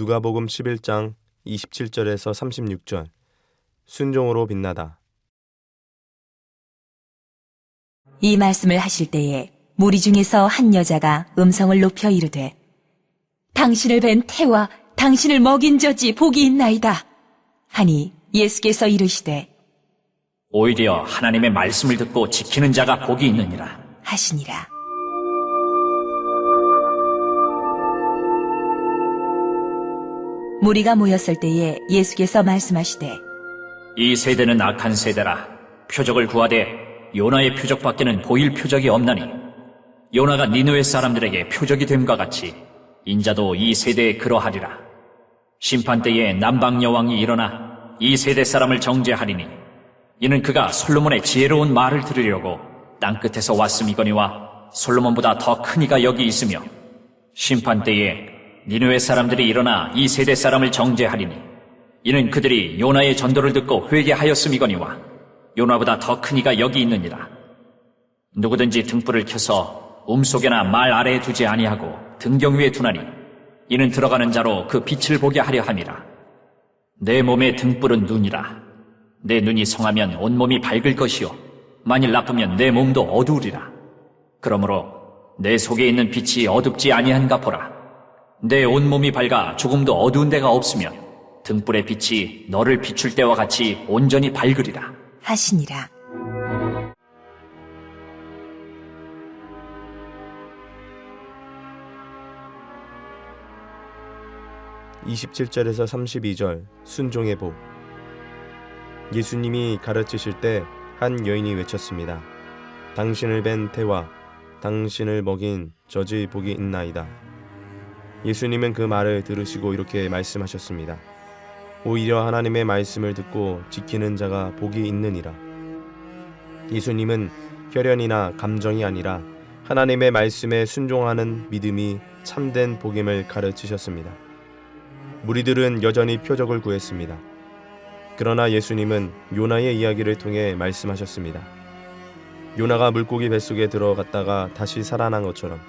누가복음 11장 27절에서 36절. 순종으로 빛나다. 이 말씀을 하실 때에 무리 중에서 한 여자가 음성을 높여 이르되 당신을 뵌 태와 당신을 먹인 저지 복이 있나이다. 하니 예수께서 이르시되 오히려 하나님의 말씀을 듣고 지키는 자가 복이 있느니라. 하시니라 무리가 모였을 때에 예수께서 말씀하시되 이 세대는 악한 세대라. 표적을 구하되 요나의 표적밖에는 보일 표적이 없나니 요나가 니누의 사람들에게 표적이 됨과 같이 인자도 이 세대에 그러하리라. 심판 때에 남방 여왕이 일어나 이 세대 사람을 정죄하리니 이는 그가 솔로몬의 지혜로운 말을 들으려고 땅 끝에서 왔음이거니와 솔로몬보다 더 큰 이가 여기 있으며 심판 때에 니누의 사람들이 일어나 이 세대 사람을 정죄하리니 이는 그들이 요나의 전도를 듣고 회개하였음이거니와 요나보다 더 큰 이가 여기 있느니라. 누구든지 등불을 켜서 움속에나 말 아래에 두지 아니하고 등경 위에 두나니 이는 들어가는 자로 그 빛을 보게 하려 함이라. 내 몸의 등불은 눈이라. 내 눈이 성하면 온 몸이 밝을 것이요. 만일 나쁘면 내 몸도 어두우리라. 그러므로 내 속에 있는 빛이 어둡지 아니한가 보라. 내 온몸이 밝아 조금도 어두운 데가 없으면 등불의 빛이 너를 비출 때와 같이 온전히 밝으리라. 하시니라 27절에서 32절 순종의 복 예수님이 가르치실 때 한 여인이 외쳤습니다. 당신을 뵌 태와 당신을 먹인 저지 복이 있나이다. 예수님은 그 말을 들으시고 이렇게 말씀하셨습니다. 오히려 하나님의 말씀을 듣고 지키는 자가 복이 있느니라. 예수님은 혈연이나 감정이 아니라 하나님의 말씀에 순종하는 믿음이 참된 복임을 가르치셨습니다. 무리들은 여전히 표적을 구했습니다. 그러나 예수님은 요나의 이야기를 통해 말씀하셨습니다. 요나가 물고기 뱃속에 들어갔다가 다시 살아난 것처럼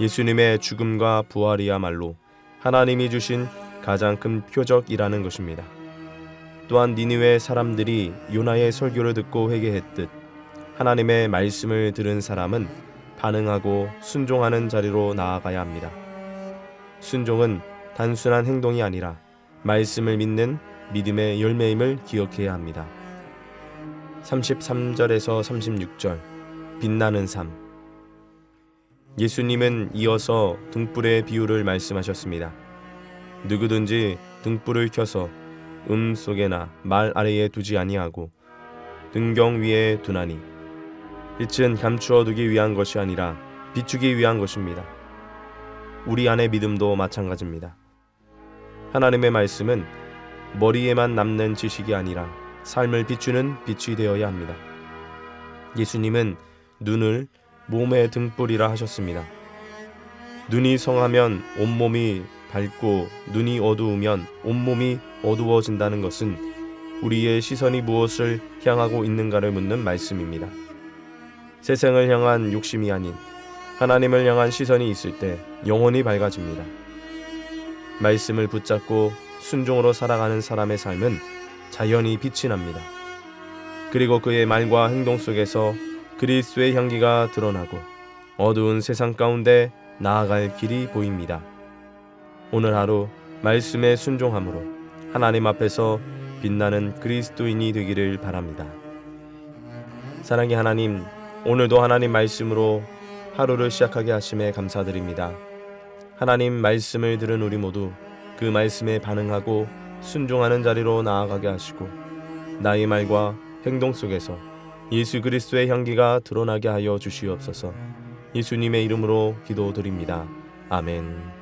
예수님의 죽음과 부활이야말로 하나님이 주신 가장 큰 표적이라는 것입니다. 또한 니느웨 사람들이 요나의 설교를 듣고 회개했듯 하나님의 말씀을 들은 사람은 반응하고 순종하는 자리로 나아가야 합니다. 순종은 단순한 행동이 아니라 말씀을 믿는 믿음의 열매임을 기억해야 합니다. 33절에서 36절 빛나는 삶 예수님은 이어서 등불의 비유를 말씀하셨습니다. 누구든지 등불을 켜서 음 속에나 말 아래에 두지 아니하고 등경 위에 두나니 빛은 감추어 두기 위한 것이 아니라 비추기 위한 것입니다. 우리 안의 믿음도 마찬가지입니다. 하나님의 말씀은 머리에만 남는 지식이 아니라 삶을 비추는 빛이 되어야 합니다. 예수님은 눈을 몸의 등불이라 하셨습니다. 눈이 성하면 온몸이 밝고 눈이 어두우면 온몸이 어두워진다는 것은 우리의 시선이 무엇을 향하고 있는가를 묻는 말씀입니다. 세상을 향한 욕심이 아닌 하나님을 향한 시선이 있을 때 영혼이 밝아집니다. 말씀을 붙잡고 순종으로 살아가는 사람의 삶은 자연히 빛이 납니다. 그리고 그의 말과 행동 속에서 그리스도의 향기가 드러나고 어두운 세상 가운데 나아갈 길이 보입니다. 오늘 하루 말씀에 순종함으로 하나님 앞에서 빛나는 그리스도인이 되기를 바랍니다. 사랑의 하나님, 오늘도 하나님 말씀으로 하루를 시작하게 하심에 감사드립니다. 하나님 말씀을 들은 우리 모두 그 말씀에 반응하고 순종하는 자리로 나아가게 하시고 나의 말과 행동 속에서 예수 그리스도의 향기가 드러나게 하여 주시옵소서. 예수님의 이름으로 기도드립니다. 아멘.